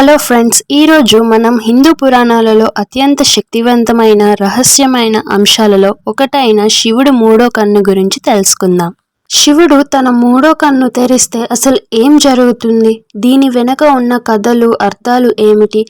Hello friends ఈరోజు మనం హిందూ పురాణాలలో అత్యంత శక్తివంతమైన రహస్యమైన అంశాలలో ఒకటైన శివుడు మూడో కన్ను గురించి తెలుసుకుందాం. శివుడు తన మూడో కన్ను తెరిస్తే అసలు ఏం జరుగుతుంది? దీని వెనుక ఉన్న కథలు అర్థాలు ఏమిటి?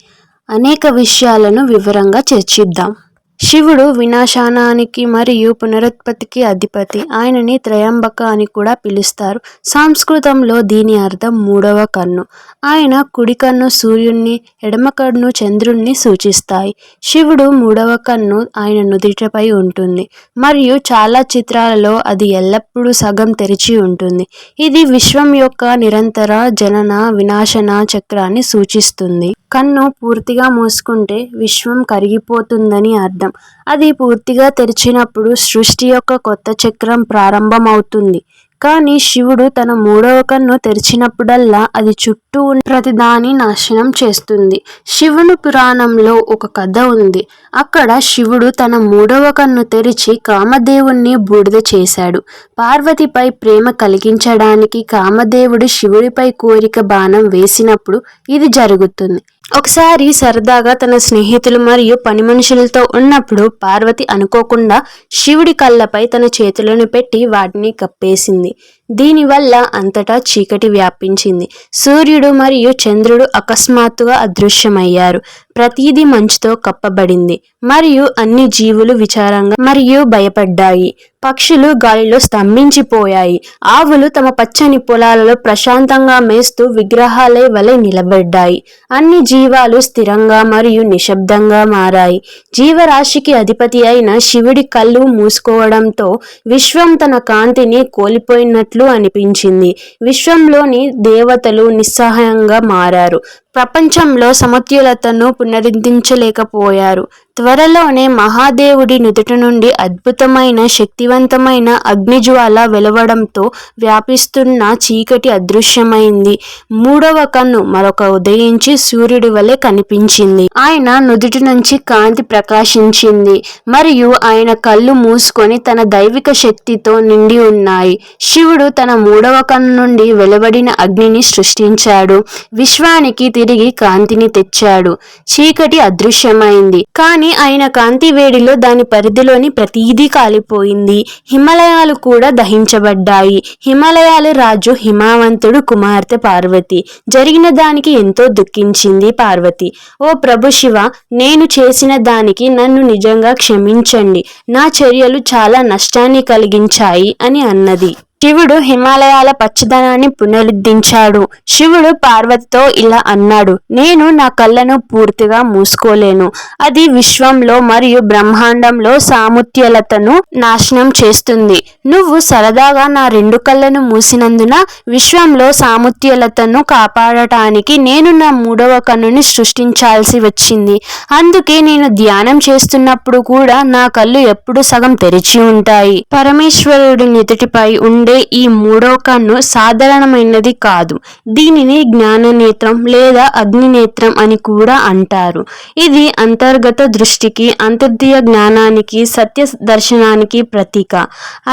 అనేక విషయాలను వివరంగా చర్చిద్దాం. శివుడు వినాశానానికి మరియు పునరుత్పత్తికి అధిపతి. ఆయనని త్రయంబక అని కూడా పిలుస్తారు. సంస్కృతంలో దీని అర్థం మూడవ కన్ను. ఆయన కుడి కన్ను సూర్యుణ్ణి ఎడమ కన్ను చంద్రుణ్ణి సూచిస్తాయి. శివుడు మూడవ కన్ను ఆయన నుదిటపై ఉంటుంది. మరియు చాలా చిత్రాలలో అది ఎల్లప్పుడూ సగం తెరిచి ఉంటుంది. ఇది విశ్వం యొక్క నిరంతర జనన వినాశన చక్రాన్ని సూచిస్తుంది. కన్ను పూర్తిగా మూసుకుంటే విశ్వం కరిగిపోతుందని అర్థం. అది పూర్తిగా తెరిచినప్పుడు సృష్టి యొక్క కొత్త చక్రం ప్రారంభమవుతుంది. కానీ శివుడు తన మూడవ కన్ను తెరిచినప్పుడల్లా అది చుట్టూ ఉన్న ప్రతిదాని నాశనం చేస్తుంది. శివుని పురాణంలో ఒక కథ ఉంది. అక్కడ శివుడు తన మూడవ కన్ను తెరిచి కామదేవుణ్ణి బూడిద చేశాడు. పార్వతిపై ప్రేమ కలిగించడానికి కామదేవుడు శివుడిపై కోరిక బాణం వేసినప్పుడు ఇది జరుగుతుంది. ఒకసారి సరదాగా తన స్నేహితులు మరియు పని మనుషులతో ఉన్నప్పుడు పార్వతి అనుకోకుండా శివుడి కళ్ళపై తన చేతులను పెట్టి వాటిని కప్పేసింది. దీనివల్ల అంతటా చీకటి వ్యాపించింది. సూర్యుడు మరియు చంద్రుడు అకస్మాత్తుగా అదృశ్యమయ్యారు. ప్రతిదీ మంచుతో కప్పబడింది. మరియు అన్ని జీవులు విచారంగా మరియు భయపడ్డాయి. పక్షులు గాలిలో స్తంభించిపోయాయి. ఆవులు తమ పచ్చని పొలాలలో ప్రశాంతంగా మేస్తూ విగ్రహాలే వలె నిలబడ్డాయి. అన్ని జీవాలు స్థిరంగా మరియు నిశ్శబ్దంగా మారాయి. జీవరాశికి అధిపతి అయిన శివుడి కళ్ళు మూసుకోవడంతో విశ్వం తన కాంతిని కోల్పోయినట్లు అనిపించింది. విశ్వంలోని దేవతలు నిస్సహాయంగా మారారు. ప్రపంచంలో సమతుల్యతను పునరుద్ధరించలేకపోయారు. త్వరలోనే మహాదేవుడి నుదుటి నుండి అద్భుతమైన శక్తివంతమైన అగ్నిజ్వాల వెలవడంతో వ్యాపిస్తున్న చీకటి అదృశ్యమైంది. మూడవ కన్ను మరొక ఉదయించి సూర్యుడి వలె కనిపించింది. ఆయన నుదుటి నుంచి కాంతి ప్రకాశించింది. మరియు ఆయన కళ్ళు మూసుకొని తన దైవిక శక్తితో నిండి ఉన్నాయి. శివుడు తన మూడవ కన్ను నుండి వెలువడిన అగ్నిని సృష్టించాడు. విశ్వానికి తిరిగి కాంతిని తెచ్చాడు. చీకటి అదృశ్యమైంది. కానీ ఆయన కాంతి వేడిలో దాని పరిధిలోని ప్రతీదీ కాలిపోయింది. హిమాలయాలు కూడా దహించబడ్డాయి. హిమాలయాల రాజు హిమావంతుడు కుమార్తె పార్వతి. జరిగిన దానికి ఎంతో దుఃఖించింది పార్వతి. ఓ ప్రభు శివ నేను చేసిన దానికి నన్ను నిజంగా క్షమించండి. నా చర్యలు చాలా నష్టాన్ని కలిగించాయి అని అన్నది. శివుడు హిమాలయాల పచ్చదనాన్ని పునరుద్ధరించాడు శివుడు పార్వతితో ఇలా అన్నాడు నేను నా కళ్ళను పూర్తిగా మూసుకోలేను. అది విశ్వంలో మరియు బ్రహ్మాండంలో సాముత్యలతను నాశనం చేస్తుంది. నువ్వు సరదాగా నా రెండు కళ్ళను మూసినందున విశ్వంలో సాముత్యలతను కాపాడటానికి నేను నా మూడవ కన్నుని సృష్టించాల్సి వచ్చింది. అందుకే నేను ధ్యానం చేస్తున్నప్పుడు కూడా నా కళ్ళు ఎప్పుడు సగం తెరిచి ఉంటాయి. పరమేశ్వరుడి నితిటిపై ఉండే ఉండే ఈ మూడో కన్ను సాధారణమైనది కాదు. దీనిని జ్ఞాననేత్రం లేదా అగ్నినేత్రం అని కూడా అంటారు. ఇది అంతర్గత దృష్టికి అంతర్దీయ జ్ఞానానికి సత్య దర్శనానికి ప్రతీక.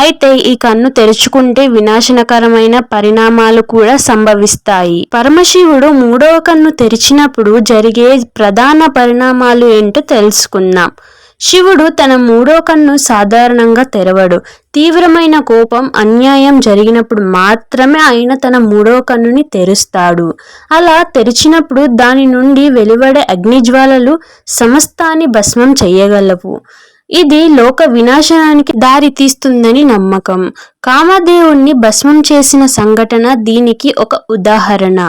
అయితే ఈ కన్ను తెరుచుకుంటే వినాశనకరమైన పరిణామాలు కూడా సంభవిస్తాయి. పరమశివుడు మూడవ కన్ను తెరిచినప్పుడు జరిగే ప్రధాన పరిణామాలు ఏంటో తెలుసుకుందాం. శివుడు తన మూడో కన్ను సాధారణంగా తెరవడు. తీవ్రమైన కోపం అన్యాయం జరిగినప్పుడు మాత్రమే ఆయన తన మూడో కన్నుని తెరుస్తాడు. అలా తెరిచినప్పుడు దాని నుండి వెలువడే అగ్నిజ్వాలలు సమస్తాన్ని భస్మం చేయగలవు. ఇది లోక వినాశనానికి దారి తీస్తుందని నమ్మకం. కామదేవుణ్ణి భస్మం చేసిన సంఘటన దీనికి ఒక ఉదాహరణ.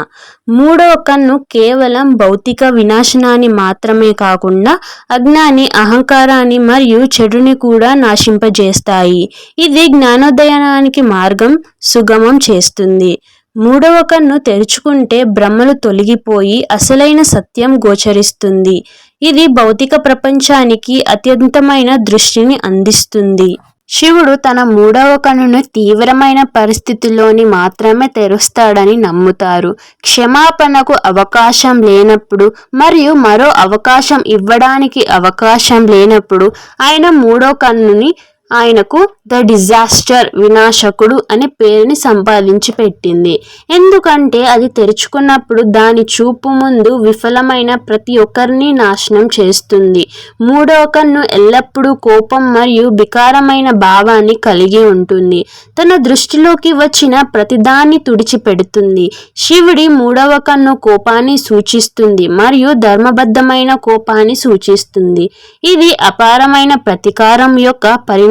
మూడవ కన్ను కేవలం భౌతిక వినాశనాన్ని మాత్రమే కాకుండా అజ్ఞాని అహంకారాన్ని మరియు చెడుని కూడా నాశింపజేస్తాయి. ఇది జ్ఞానోదయానికి మార్గం సుగమం చేస్తుంది. మూడవ కన్ను తెరుచుకుంటే బ్రహ్మలు తొలగిపోయి అసలైన సత్యం గోచరిస్తుంది. ఇది భౌతిక ప్రపంచానికి అత్యంతమైన దృష్టిని అందిస్తుంది. శివుడు తన మూడవ కన్నును తీవ్రమైన పరిస్థితుల్లోని మాత్రమే తెరుస్తాడని నమ్ముతారు. క్షమాపణకు అవకాశం లేనప్పుడు మరియు మరో అవకాశం ఇవ్వడానికి అవకాశం లేనప్పుడు ఆయన మూడో కన్నుని ఆయనకు ద డిజాస్టర్ వినాశకుడు అనే పేరుని సంపాదించి పెట్టింది. ఎందుకంటే అది తెరుచుకున్నప్పుడు దాని చూపు ముందు విఫలమైన ప్రతి ఒక్కరిని నాశనం చేస్తుంది. మూడవ కన్ను ఎల్లప్పుడూ కోపం మరియు వికారమైన భావాన్ని కలిగి ఉంటుంది. తన దృష్టిలోకి వచ్చిన ప్రతిదాన్ని తుడిచిపెడుతుంది. శివుడి మూడవ కన్ను కోపాన్ని సూచిస్తుంది మరియు ధర్మబద్ధమైన కోపాన్ని సూచిస్తుంది. ఇది అపారమైన ప్రతీకారం యొక్క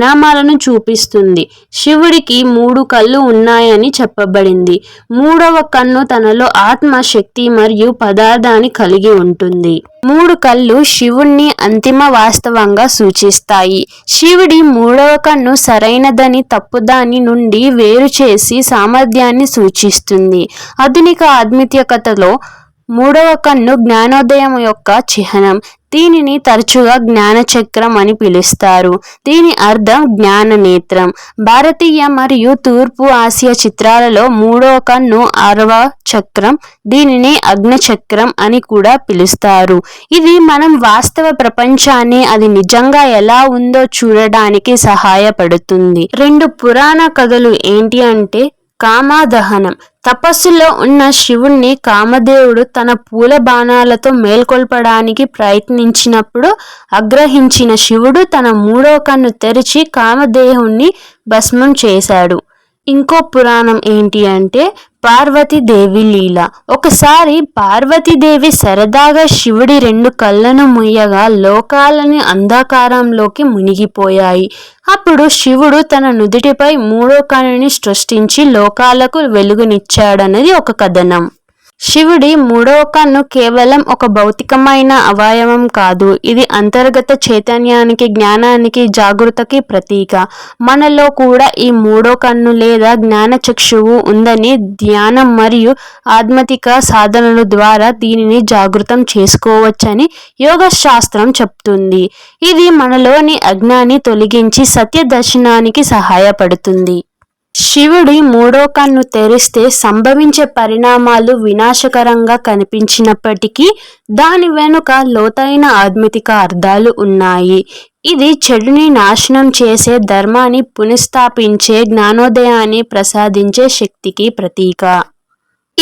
పరిణామాలను చూపిస్తుంది. శివుడికి మూడు కళ్ళు ఉన్నాయని చెప్పబడింది. మూడవ కన్ను తనలో ఆత్మ శక్తి మరియు పదార్థాన్ని కలిగి ఉంటుంది. మూడు కళ్ళు శివుణ్ణి అంతిమ వాస్తవంగా సూచిస్తాయి. శివుడి మూడవ కన్ను సరైనదని తప్పుదాని నుండి వేరు చేసి సామర్థ్యాన్ని సూచిస్తుంది. ఆధునిక ఆధ్మిత్యకతలో మూడవ కన్ను జ్ఞానోదయం యొక్క చిహ్నం. దీనిని తరచుగా జ్ఞానచక్రం అని పిలుస్తారు. దీని అర్థం జ్ఞాన నేత్రం భారతీయ మరియు తూర్పు ఆసియా చిత్రాలలో మూడవ కన్ను అరవ చక్రం దీనిని అగ్నచక్రం అని కూడా పిలుస్తారు. ఇది మనం వాస్తవ ప్రపంచాన్ని అది నిజంగా ఎలా ఉందో చూడడానికి సహాయపడుతుంది. రెండు పురాణ కథలు ఏంటి అంటే కామాదహనం. తపస్సులో ఉన్న శివుణ్ణి కామదేవుడు తన పూల బాణాలతో మేల్కొల్పడానికి ప్రయత్నించినప్పుడు ఆగ్రహించిన శివుడు తన మూడో కన్ను తెరిచి కామదేవుణ్ణి భస్మం చేశాడు. ఇంకో పురాణం ఏంటి అంటే పార్వతీదేవి లీల. ఒకసారి పార్వతీదేవి సరదాగా శివుడి రెండు కళ్ళను ముయ్యగా లోకాలని అంధకారంలోకి మునిగిపోయాయి. అప్పుడు శివుడు తన నుదుటిపై మూడో కనుని సృష్టించి లోకాలకు వెలుగునిచ్చాడన్నది ఒక కథనం. శివుడి మూడవ కన్ను కేవలం ఒక భౌతికమైన అవయవం కాదు. ఇది అంతర్గత చైతన్యానికి జ్ఞానానికి జాగృతకి ప్రతీక. మనలో కూడా ఈ మూడో కన్ను లేదా జ్ఞాన చక్షువు ఉందని ధ్యానం మరియు ఆధ్యాత్మిక సాధనల ద్వారా దీనిని జాగృతం చేసుకోవచ్చని యోగ శాస్త్రం చెప్తుంది. ఇది మనలోని అజ్ఞాని తొలగించి సత్య దర్శనానికి సహాయపడుతుంది. శివుడి మూడో కన్ను తెరిస్తే సంభవించే పరిణామాలు వినాశకరంగా కనిపించినప్పటికీ దాని వెనుక లోతైన ఆధ్యాత్మిక అర్థాలు ఉన్నాయి. ఇది చెడుని నాశనం చేసే ధర్మాన్ని పునఃస్థాపించే జ్ఞానోదయాన్ని ప్రసాదించే శక్తికి ప్రతీక.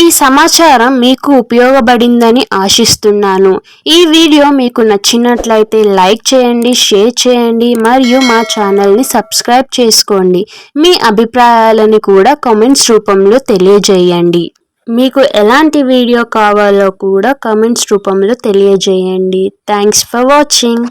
ఈ సమాచారం మీకు ఉపయోగపడిందని ఆశిస్తున్నాను. ఈ వీడియో మీకు నచ్చినట్లయితే లైక్ చేయండి షేర్ చేయండి మరియు మా ఛానల్ని సబ్స్క్రైబ్ చేసుకోండి. మీ అభిప్రాయాలను కూడా కామెంట్స్ రూపంలో తెలియజేయండి. మీకు ఎలాంటి వీడియో కావాలో కూడా కామెంట్స్ రూపంలో తెలియజేయండి. Thanks for watching.